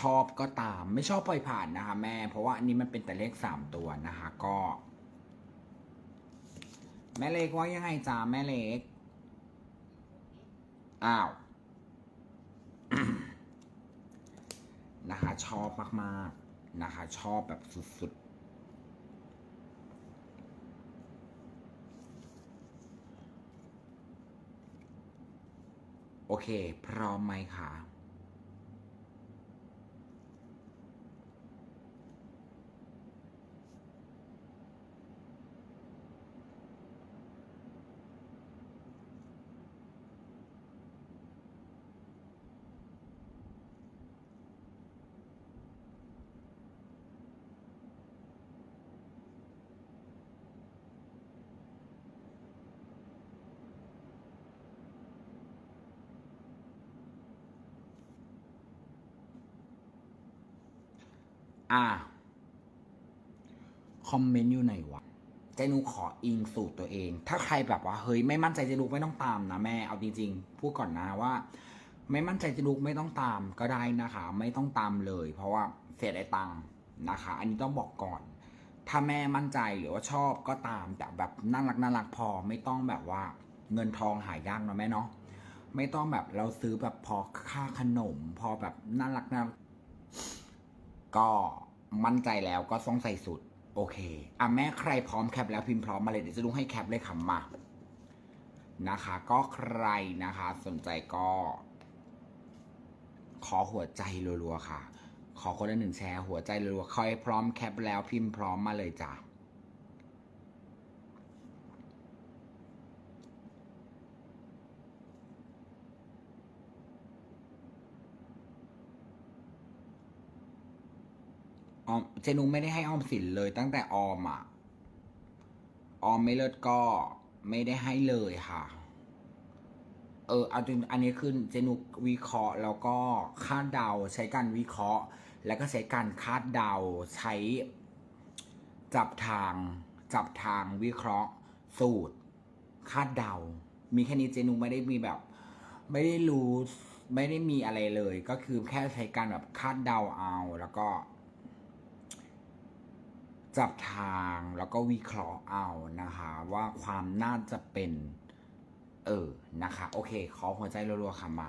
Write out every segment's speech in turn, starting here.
ชอบก็ตาม ไม่ชอบปล่อยผ่านนะคะ แม่ เพราะว่าอันนี้มันเป็นแต่เลขสามตัวนะคะ ก็ แม่เล็กว่ายังไงจ้าแม่เล็กอ้าวนะคะ ชอบมากๆนะคะ ชอบแบบสุดๆ โอเค พร้อมไหมคะ อ่าคอมเมนต์อยู่ไหนวะเจนูขออิงสูตรตัวเอง ถ้าใครแบบว่าเฮ้ยไม่มั่นใจเจนูไม่ต้องตามนะแม่ เอาจริงๆพูดก่อนนะว่า ไม่มั่นใจเจนูไม่ต้องตามก็ได้นะคะ ไม่ต้องตามเลย เพราะว่าเสียดายตังค์นะคะ อันนี้ต้องบอกก่อน ถ้าแม่มั่นใจหรือว่าชอบก็ตามแต่แบบน่ารักน่ารักพอไม่ต้องแบบว่าเงินทองหายยากนะแม่เนาะไม่ต้องแบบเราซื้อแบบพอค่าขนม พอแบบน่ารักน่ารัก ก็มั่นใจแล้วก็ต้องใส่สุด โอเค อะแม่ใครพร้อมแคปแล้วพิมพ์พร้อมมาเลยเดี๋ยวจะดูให้แคปเลยค่ะมา นะคะ ก็ใครนะคะ สนใจก็ ขอหัวใจรัวๆค่ะ ขอคนละหนึ่งแชร์หัวใจรัวๆใครพร้อมแคปแล้วพิมพ์พร้อมมาเลยจ้ะ ออมเจนุไม่ได้ให้ออมสินเลย ตั้งแต่ออมอะ ออมไม่เลิศก็ไม่ได้ให้เลยค่ะ เออเอาจริงอันนี้คือเจนุวิเคราะห์แล้วก็คาดเดาใช้การวิเคราะห์ แล้วก็ใช้การคาดเดาใช้จับทางจับทางวิเคราะห์ สูตร คาดเดา มีแค่นี้เจนุไม่ได้มีแบบ ไม่ได้รู้ไม่ได้มีอะไรเลย ก็คือแค่ใช้การแบบคาดเดาเอาแล้วก็ จับทางแล้วก็วิเคราะห์เอานะคะ ว่าความน่าจะเป็น เออนะคะ โอเค ขอหัวใจรัวๆค่ะมา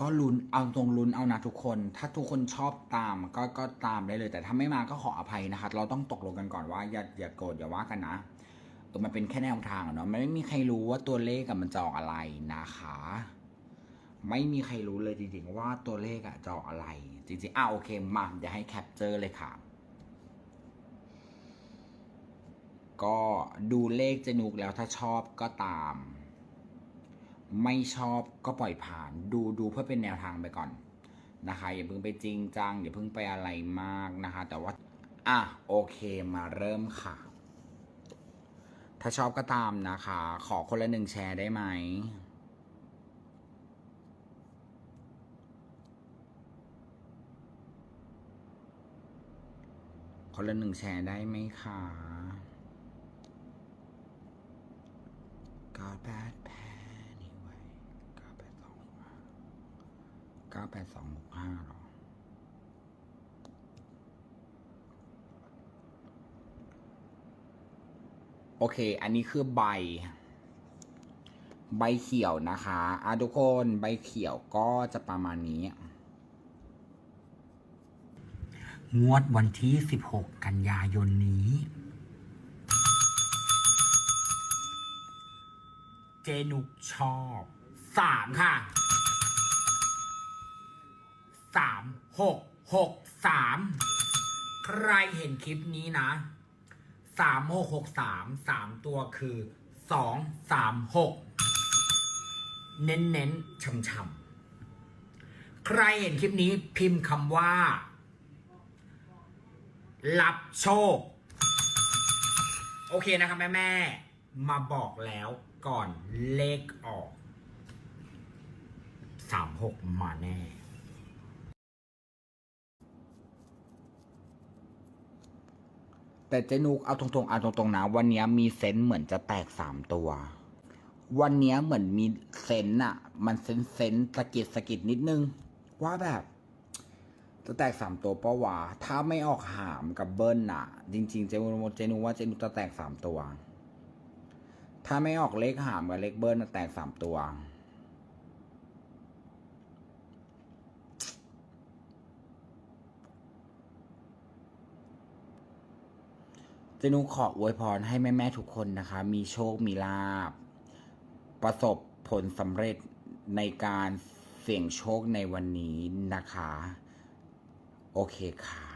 ก็ลุ้นเอาตรงลุ้นเอานะทุกคน ถ้าทุกคนชอบตามก็ก็ตามได้เลย แต่ถ้าไม่มาก็ขออภัยนะคะ เราต้องตกลงกันก่อนว่าอย่าอย่าโกรธอย่าว่ากันนะเออมันเป็นแค่แนวทางเนาะมันไม่มีใครรู้ว่าตัวเลขกับมันจะออกอะไรนะคะ ไม่มีใครรู้เลยจริงๆว่าตัวเลขอะจะออกอะไร จริงๆอะโอเคมาเดี๋ยวให้แคปเจอร์เลยค่ะ ก็ดูเลขเจนุกแล้วถ้าชอบก็ตาม ไม่ชอบก็ปล่อยผ่าน ดูดูเพื่อเป็นแนวทางไปก่อนนะคะอย่าเพิ่งไปจริงจังอย่าเพิ่งไปอะไรมากนะคะ แต่ว่าอะโอเคมาเริ่มค่ะ ถ้าชอบก็ตามนะคะ ขอคนละหนึ่งแชร์ได้ไหมคนละหนึ่งแชร์ได้ไหมคะ God bad anyway เก้าแปดสองห้า เก้าแปดสองหกห้าหรอโอเค อันนี้คือใบ ใบเขียวนะคะอะทุกคนใบเขียวก็จะประมาณนี้ งวดวันที่ 16 กันยายนนี้ เจนุกชอบสามค่ะ สามหกหกสามใครเห็นคลิปนี้นะสามหกหกสามสามตัวคือสองสามหกเน้นเน้นช่ำช่ำๆ ใครเห็นคลิปนี้พิมพ์คำว่า รับโชค โอเคนะครับแม่แม่มาบอกแล้วก่อนเลขออกสามหกมาแน่ แต่เจนุกเอาตรงๆเอาตรงๆนะวันนี้มีเซนต์เหมือนจะแตกสามตัว วันนี้เหมือนมีเซนต์อะมันเซนเซนสะกิดสะกิดนิดนึง ว่าแบบ จะแตกสามตัวปะวะถ้าไม่ออกหามกับเบิ้ลน่ะจริง ๆ เจนูเจนูว่าเจนูจะแตกสามตัว ถ้าไม่ออกเลขหามกับเลขเบิ้ลน่ะแตกสามตัว เจนูขออวยพรให้แม่ๆทุกคนนะคะ มีโชคมีลาบ ประสบผลสำเร็จในการเสี่ยงโชคในวันนี้นะคะ โอเคค่ะ